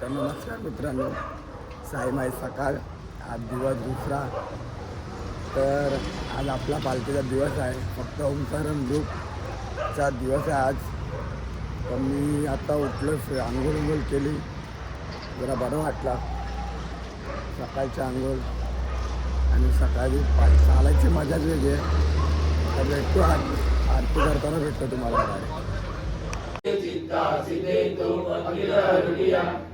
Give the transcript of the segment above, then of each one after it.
तर नमस्कार मित्रांनो. साईमाई सकाळ आज दिवस दुसरा. तर आज आपला पालखीचा दिवस आहे. फक्त ओंकारण ग्रुपचा दिवस आहे आज. तर मी आता उठलंच आंघोळ उंघोळ केली. जरा बरं वाटला. सकाळची आंघोळ. आणि सकाळी पाय चालायची मजाच वेगळी आहे. तर भेटतो आरती आरती करताना भेटतो तुम्हाला.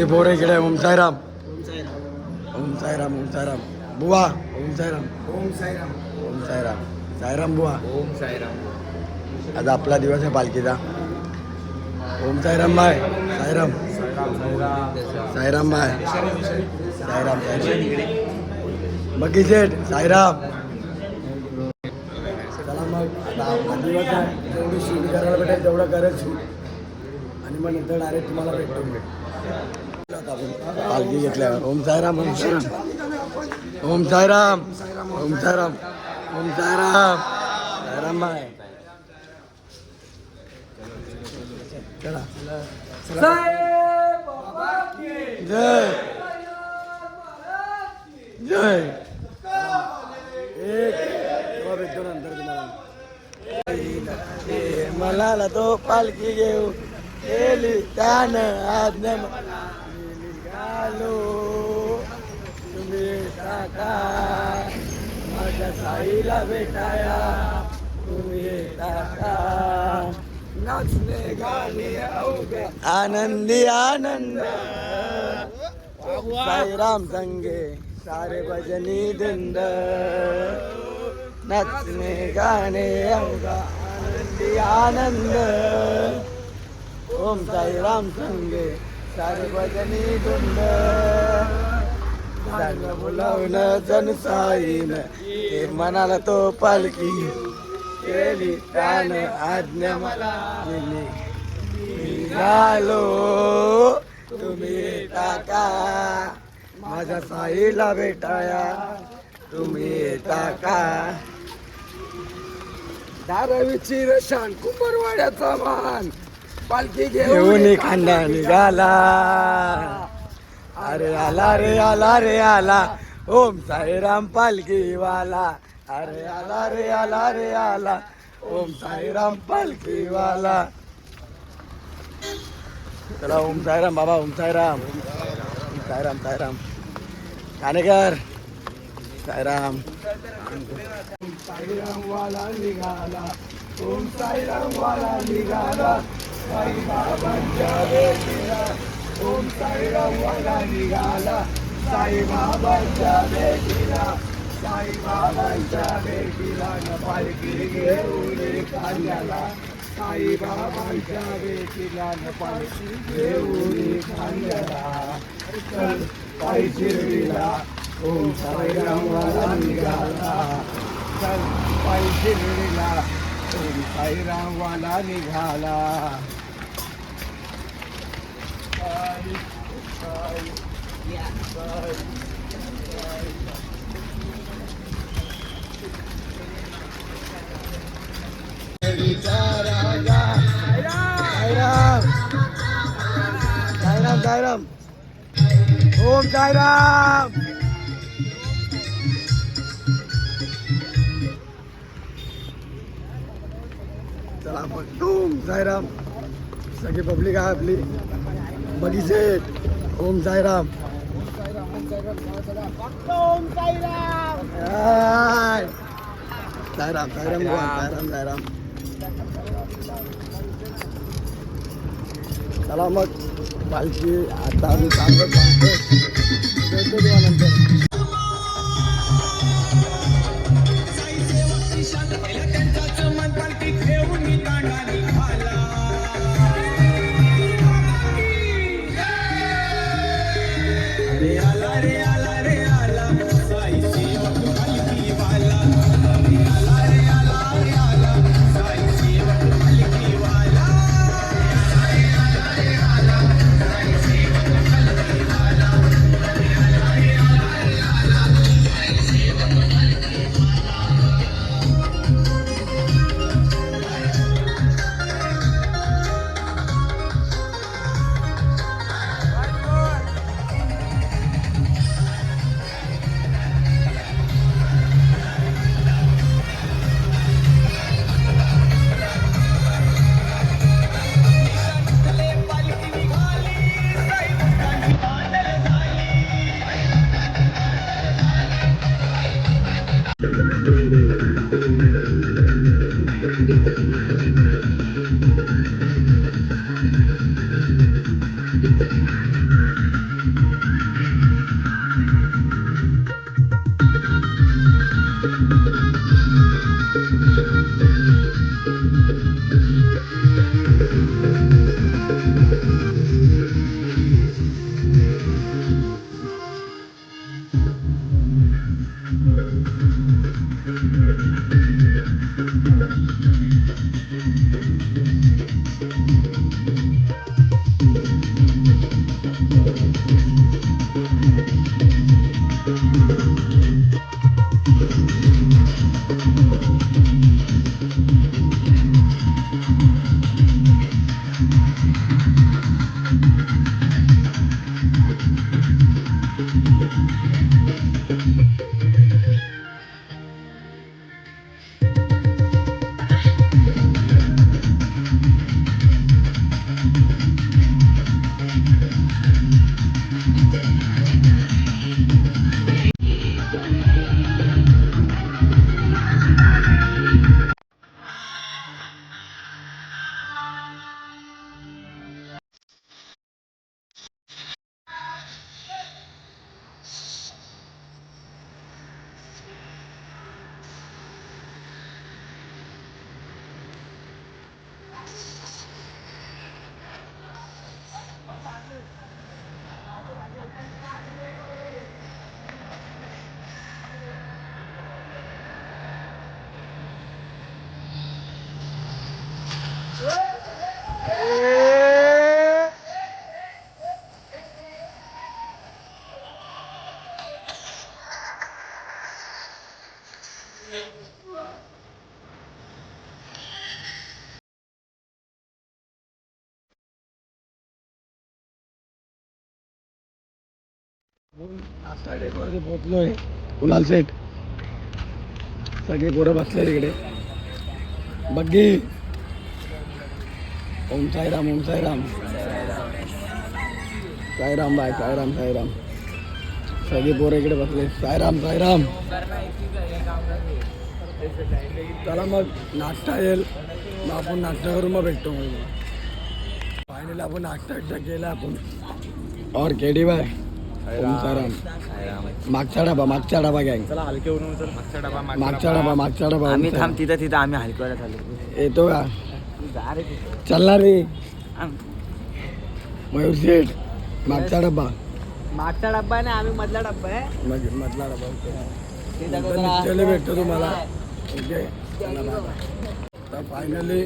सगळे पोरं इकडे ओम साईराम। ओम साईराम। ओम साईराम बुवा ओम साईराम। ओम साईराम। ओम साईराम। साईराम बुवा ओम साईराम। आज आपला दिवस आहे पालखीचा। ओम साईराम बाय। साईराम। साईराम बाय। साईराम साईराम। बघी शेठ साईराम। चला मग आपला दिवस आहे. जेवढी शूट करायला भेटेल तेवढं करेल. शूट आणि मग नंतर डायरेक्ट तुम्हाला भेटतो मी आता आपण पालखी घेतल्यावर ओम साईराम ओम साईराम ओम साईराम ओम साईराम ओम साईराम साईराम बाय चला जय जय एक तेव्हा भेटतो नंतर निघालो तुम्ही टाका माझ्या साईला भेटाया. तुम्ही टाका नाचणे गाणे अवघे. आनंदी आनंद. साईराम संगे सारे भजनी दिंड नाचणे गाणे अवघा. आनंदी आनंद. ओम साईराम संगे. सार्वजनी भजनी धुंड सांग बोलावलं जन साईन हे म्हणाला तो पालखी केली कान आज्ञा मला निघालो. तुम्ही टाका माझ्या साईला भेटाया. तुम्ही टाका धारावीची रशान कुंभरवाड्याचा मान. पालखी घेऊन खांदा निघाला. अरे आला रे आला रे आला. ओम साईराम पालखी वाला अरे आला रे आला रे आला. ओम साईराम पालखी वाला चला ओम साईराम बाबा ओम साईराम. ओम साईराम साईराम. ठाणेकर साईराम. साईराम वाला निघाला. ओम साईराम वाला निघाला. साई बाबांच्या भेटीला ओम साईराम वाला निघाला साई बाबांच्या भेटीला साई बाबांच्या भेटीला न पालखी घेऊन कांद्याला साई बाबांच्या भेटीला न पालखी घेऊन कांद्याला पायी शिर्डीला ओम साईराम वाला निघाला चल पायी शिर्डीला ओम साईराम वाला निघाला साईराम ओम साईराम चला मग ओम साईराम सगळी पब्लिक आहे आपली बगीचे ओम साईराम. साईराम साईराम साईराम. साईराम चला मग. पालखी आता आम्ही सांगतो भेटतो नंतर नाश्ता डेकोवरती पोहोचलोय कुलाल सेठ सगळे पोरं बसले तिकडे बग्गी. ओम साईराम ओम साईराम. साईराम बाय, साईराम साईराम. सगळे पोरं इकडे बसले. साईराम साईराम. चला मग, नाश्ता येईल. मग आपण नाश्ता करून मग भेटतो मग. फायनली और मागचा डबा मागचा डबा गँग. चला हलके उडून चल. मागचा डबा मागचा डबा. मागचा डबा आम्ही. थांब तिथं तिथं आम्ही हलकवायला चालू येतो का? जा रे तिथे. चालणार रे आम- मयूर सेठ मागचा डबा. मागचा डब्बा आहे ना आम्ही मधला डब्बा आहे. मग मधला डबा ओके. ते दाखव नंतर जरा. निघताना भेटतो तुम्हाला. ओके. चला बाय फायनली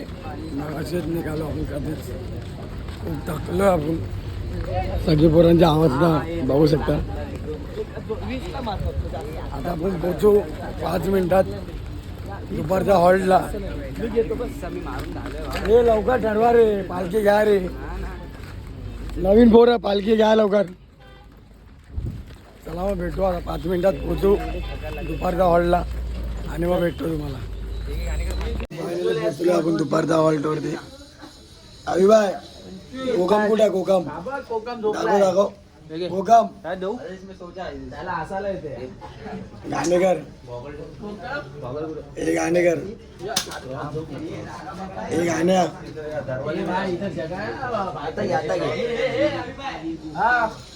असेच निघालो आपण कधीच. खूप थकलो आपण. सगळी पोरांच्या आवाज बघू शकता. आता आपण पोचू पाच मिनिटात दुपारच्या हॉल्टला हे लवकर ठरवा रे पालखी घ्या रे. नवीन पोरं पालखी घ्या लवकर. चला मग भेटू आता पाच मिनिटात पोचू दुपारच्या हॉलला. आणि मग भेटतो तुम्हाला. Finally पोचलो आपण दुपारच्या हॉल्टवरती अभिबाय कोकम कुठे आहे कोकम कोकम दाखव दाखव कोकम काय देऊ? त्याला असायला येते. गाणेकर हे गाणेकर हे गाण्या.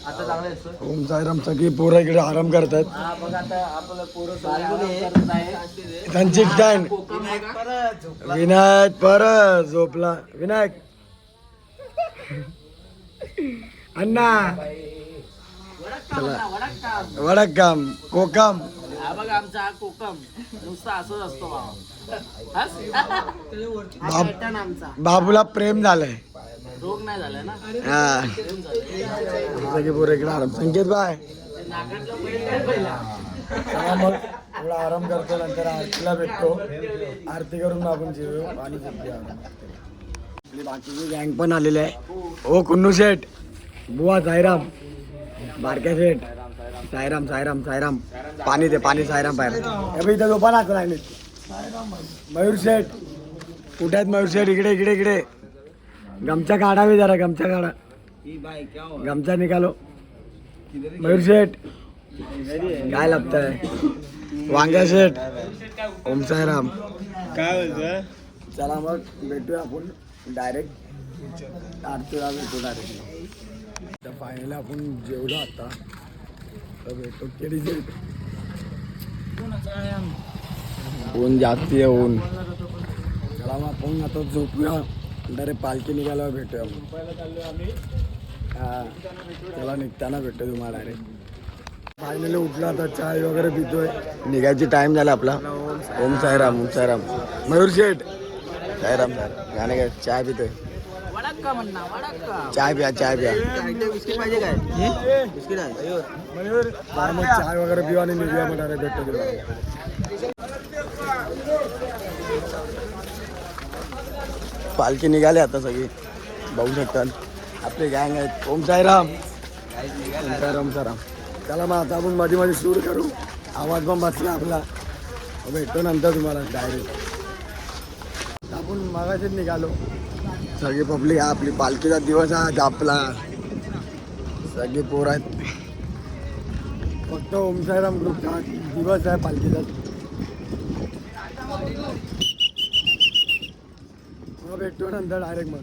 आता चांगलं ओम साईराम सगळी पोरं इकडे आराम करतात. हा बघ आता आपलं पोरं करत आहे. त्यांची विनायक परत झोपला. विनायक. अण्णा चला. वडक काम कोकम हा बघ आमचा हा कोकम. नुसता असंच असतो बाबा आमचा बाबूला प्रेम झालंय. रोग नाही झाला ना? हा. सगळे पोरं इकडे आराम. संकेत बाय. नाकातलं पहिले पहिला चला मग थोडा आराम करतो नंतर आरतीला भेटतो. आरती करून मग आपण जेवू आणि. आपली बाकीची गँग पण आलेली आहे. ओ कुन्नू शेठ बुवा साईराम बारक्या शेठ. साईराम साईराम साईराम. पाणी दे पाणी साईराम पाहिजे हे बघ इथं झोपा नाच राहिले मयूर शेठ कुठे आहेत मयूर शेठ? इकडे इकडे इकडे. गमचा काढावे जरा गमचा काढा. गमचा निकालो. मयूर शेठ काय लागतंय वांग्या शेठ ओम साईराम. काय चला मग भेटूया आपण. डायरेक्ट आरतीला भेटू डायरेक्ट तर फायनली आपण जेवलो आता तर भेटतो केडी ऊन जास्ती आहे ऊन. चला मग आपण आता झोपूया. डायरेक्ट पालखी निघाल्यावर भेटूया हां हा. चला निघताना भेटतो तुम्हाला डायरेक्ट फायनली उठला आता चाय वगैरे पितोय. निघायची टाइम झाला आपला. ओम साईराम ओम साईराम. मयूर शेठ. साईराम साईराम गाणे काय चाय पितोय. वडक्का म्हणणार वडक्का चाय प्या चाय प्या. बिस्किट पाहिजे काय? बिस्किट आहे. चाय वगैरे पिऊ आणि निघूया मग डायरेक्ट भेटतो पालखी निघाली आता सगळी. बघू शकतात आपले गँग आहेत. ओम साईराम. ओम साईराम साराम चला मग आता आपण मध्ये मध्ये शूट करू. आवाज पण बसला आपला. भेटतो नंतर तुम्हाला डायरेक्ट आपण मागाशीच निघालो. सगळी पब्लिक आपली पालखीचा दिवस आहे आज आपला सगळी पोर आहेत. फक्त ओमसाईराम ग्रुपचा दिवस आहे पालखीचा. भेटतो नंतर डायरेक्ट मग.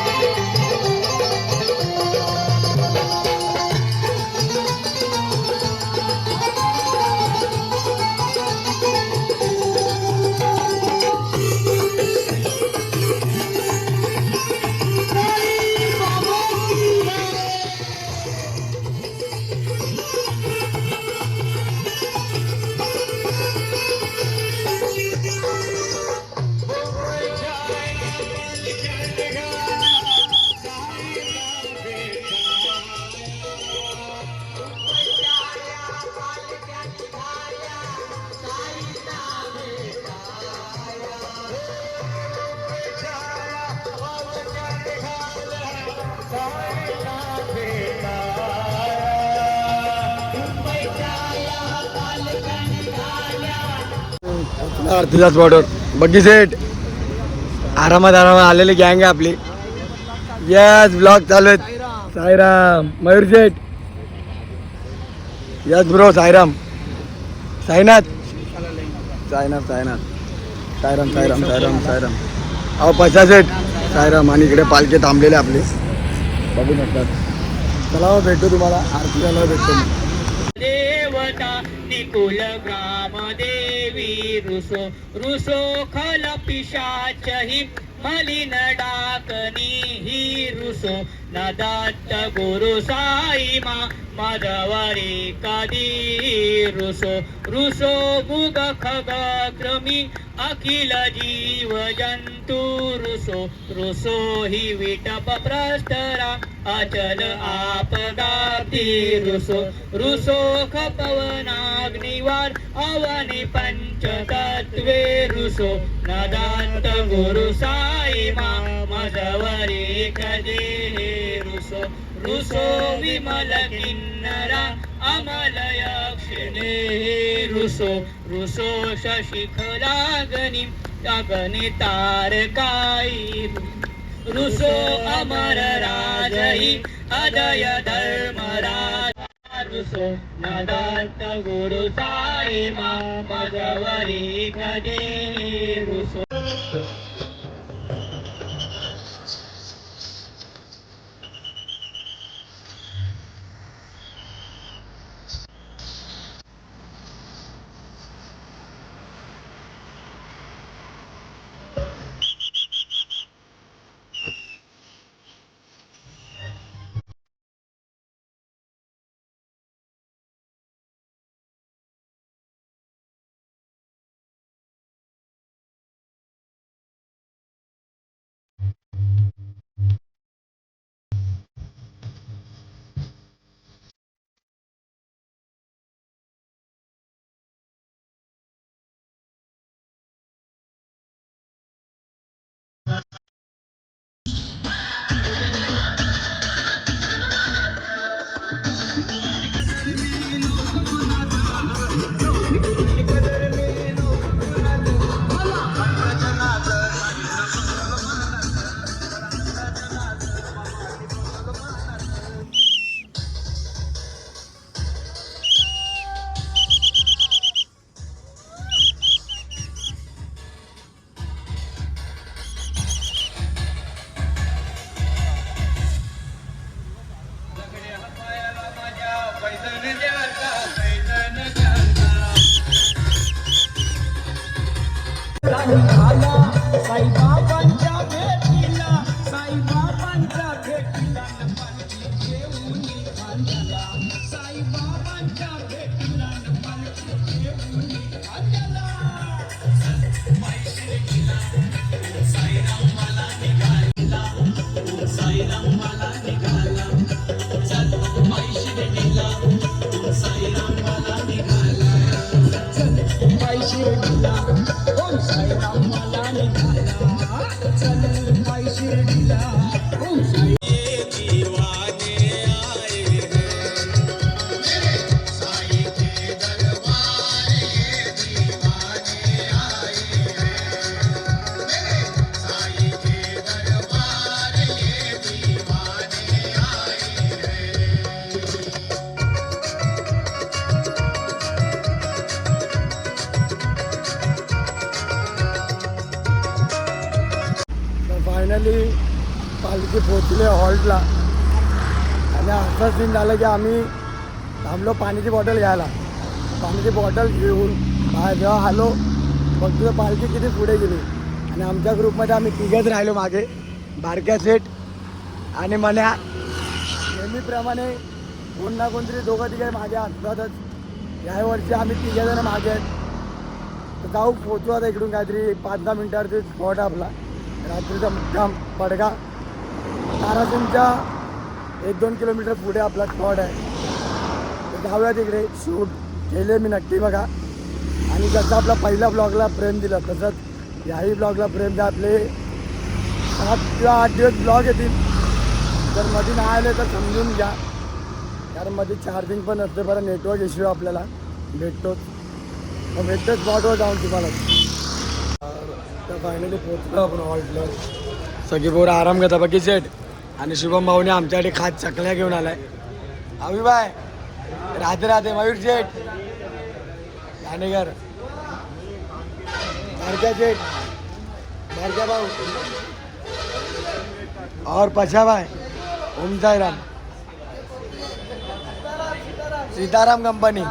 आपण पोचलो स्पॉटवर बग्गी सेट आरामात आरामात आलेली गँग आहे आपली. यस ब्लॉग चालू आहेत. Sairam Mayur set yes bro Sairam. Sainath. Sainath Sainath. Sairam Sairam Sairam Sairam अहो पैसा सेट सायराम आणि इकडे पालखी थांबलेले आपले. बघू शकतात. चला हो, भेटू तुम्हाला. आरतीला भेटतो मी. देवता निकुल ग्राम देवी रुसो रुसो खल पिशाचहि मलिन डाकनी ही रुसो. नदात्त गुरु साई मा माधवरी कदी रुसो. रुसो मुग खग क्रमी अखिल जीव जंतु रुसो रुसो हि विटप प्रस्तरा अचल आपदाब्दी रुसो। रुसो खपवनाग्निवार अवनि पंचतत्वे रुसो। नदान्त गुरु साई मा कदे रुसो। रुसो विमल किन्नरा आम्हाला या क्षणे रुसो रुसो शशिखरागनि तार तारकाई रुसो अमर राजई अदय धर्मराज रुसो नदांत गुरु साई मा मजवरी गणे। रुसो सीन झालं की आम्ही थांबलो पाण्याची बॉटल घ्यायला. पाण्याची बॉटल घेऊन बाहेर जेव्हा आलो मग तुझं पालखी किती पुढे गेली. आणि आमच्या ग्रुपमध्ये आम्ही तिघेच राहिलो मागे. बारक्या सेट आणि मला नेहमीप्रमाणे कोण ना कोणतरी दोघं तिघे मागे असतातच. या वर्षी आम्ही तिघेजण मागे आहेत. तर जाऊ पोचू आता इकडून काहीतरी पाच दहा मिनटावरती स्पॉट आपला. रात्रीचा मुक्काम पडगा. तारासिंगच्या एक दोन किलोमीटर पुढे आपला स्पॉट आहे. जाऊया तिकडे. शूट केले मी नक्की बघा. आणि जसं आपला पहिल्या ब्लॉगला प्रेम दिलं तसंच याही ब्लॉगला प्रेम द्या. आपले सात किंवा आठ दिवस ब्लॉग येतील. जर मध्ये नाही आले तर समजून घ्या. कारण मध्ये चार्जिंग पण असते बरं नेटवर्क इश्यू आपल्याला. भेटतोच. मग भेटतोच स्पॉटवर जाऊन तुम्हाला. तर फायनली पोचलो आपण हॉल्टला सगळी पोरं आराम घेता बाकी सेट आणि शुभम भाऊने आमच्यासाठी खास चकल्या घेऊन आलाय. अभिबाय राधे राधे मयूर शेठ ठाणेकर बारक्या शेठ बारक्या भाऊ. और पछा भाई ओम साईराम. सीताराम कंपनी.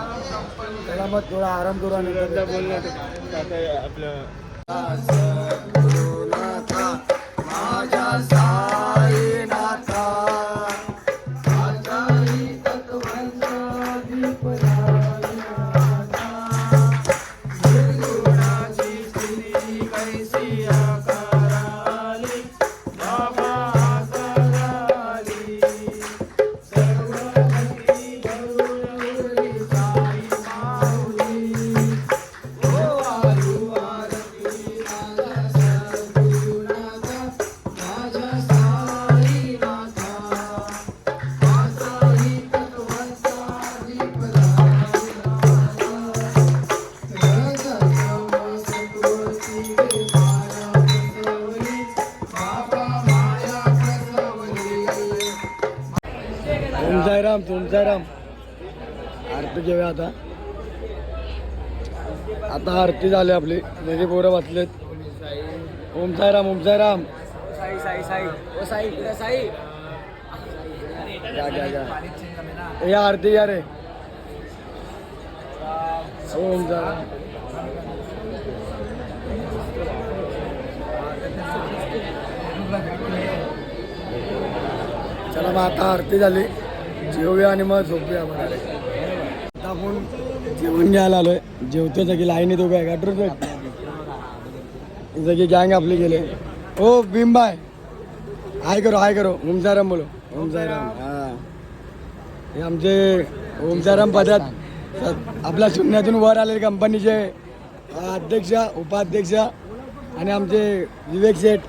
चला मग थोडा आराम करू आणि माझ्या आरती झाली आपली. म्हणजे पोरं वाचलेत. ओम साईराम ओम साईराम साई साई साई. ओ हे आरती घ्या रे. ओम साईराम चला मग आता आरती झाली. जेवूया आणि मग झोपूया म्हणाले आता आपण जेवण घ्यायला आलोय. जेवतो सगळी लाईन येतो काय गाठूर सगळी गँग आपली गेले. हो बिंबाय. हाय करो हाय करो. ओम बोलो. ओम हे. आमचे ओम साईराम पदात आपल्या शून्यातून वर आलेले कंपनीचे अध्यक्ष उपाध्यक्ष आणि आमचे विवेक शेठ.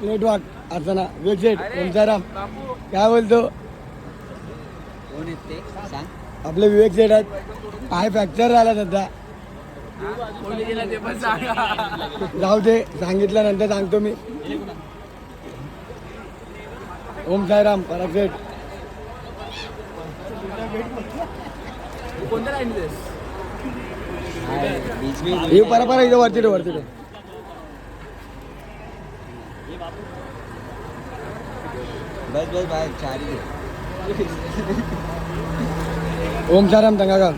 प्लेट वाट असताना. विवेक शेठ ओमसाराम काय बोलतो? कोण सांग. आपले विवेक सेठ आहेत. पाय फ्रॅक्चर झाला सध्या? ते जाऊ दे सांगितल्यानंतर सांगतो मी. ओम साईराम पराग सेठ कोणत्या परा परा इथं वरती वरती बस बस बाय चारी ओम साईराम सांगा का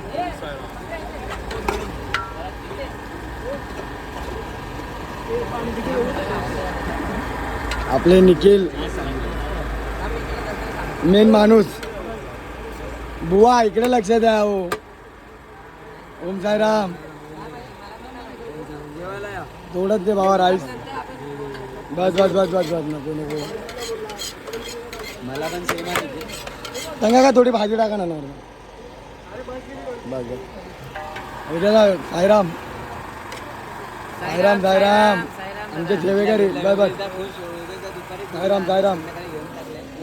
आपले निखिल मेन माणूस। बुवा इकडे लक्ष द्या हो। ओम साईराम थोडंच दे बाबा राईस। बस बस बस बस बस नको नको। मला पण सेम आहे का थोडी भाजी टाका ना नॉर्मल। बस बस इथे जा, साईराम. साईराम साईराम. आमचे सेवेकरी बस बस साईराम साईराम.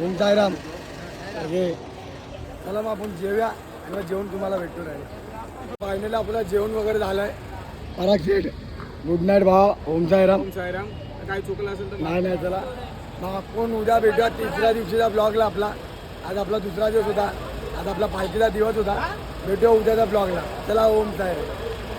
ओम साईराम. ओके. चला मग आपण जेवूया. आणि जेवण तुम्हाला भेटतो राहील फायनली आपलं जेवण वगैरे झालंय. पराग शेठ गुड नाईट भावा. ओम साईराम. साईराम. काय चुकलं असेल तर नाही नाही चला. मग आपण उद्या भेटूया तिसऱ्या दिवशीचा ब्लॉगला आपला. आज आपला दुसरा दिवस होता. आज आपला पालखीचा दिवस होता. भेटूया उद्याच्या ब्लॉगला चला ओम साहेब.